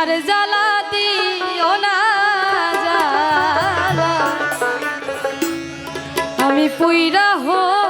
আর জ্বালা দিও না আমি পুইরা হইছে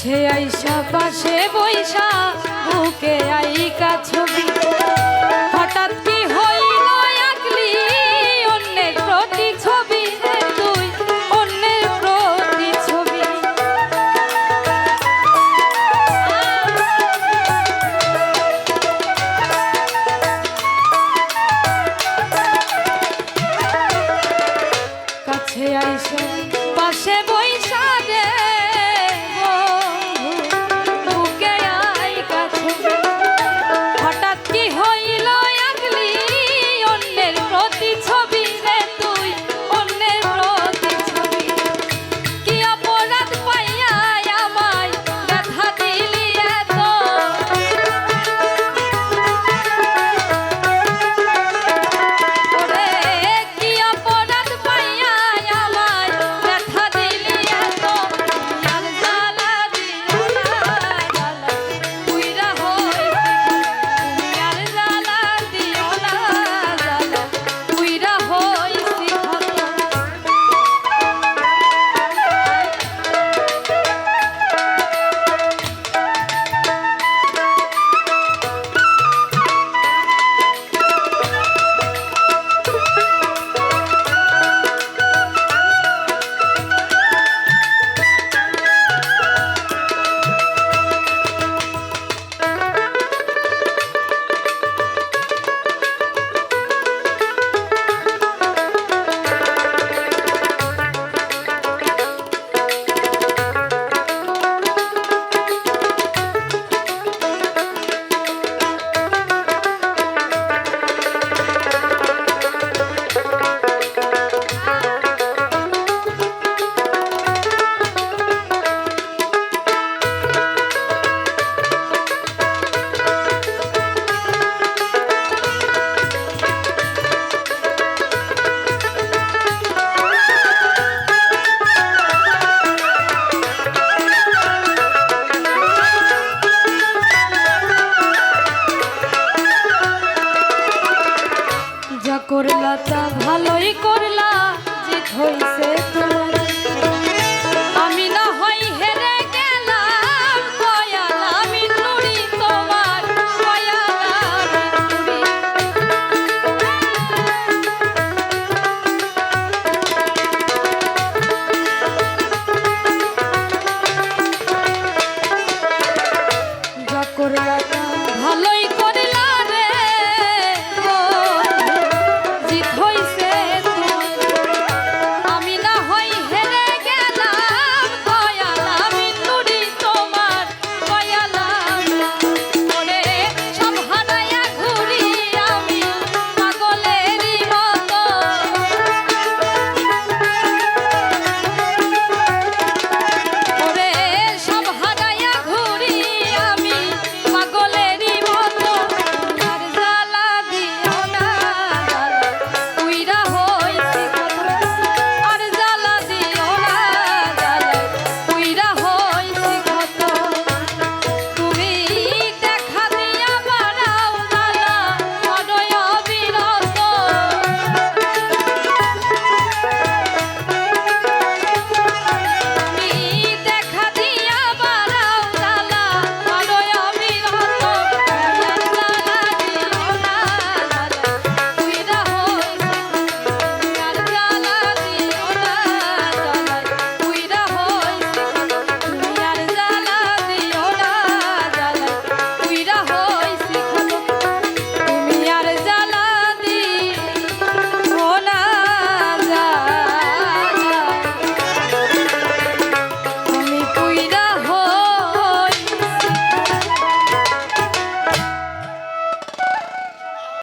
সে আইসা পাশে বৈশা বুকে আইকা ছবি। ভালোই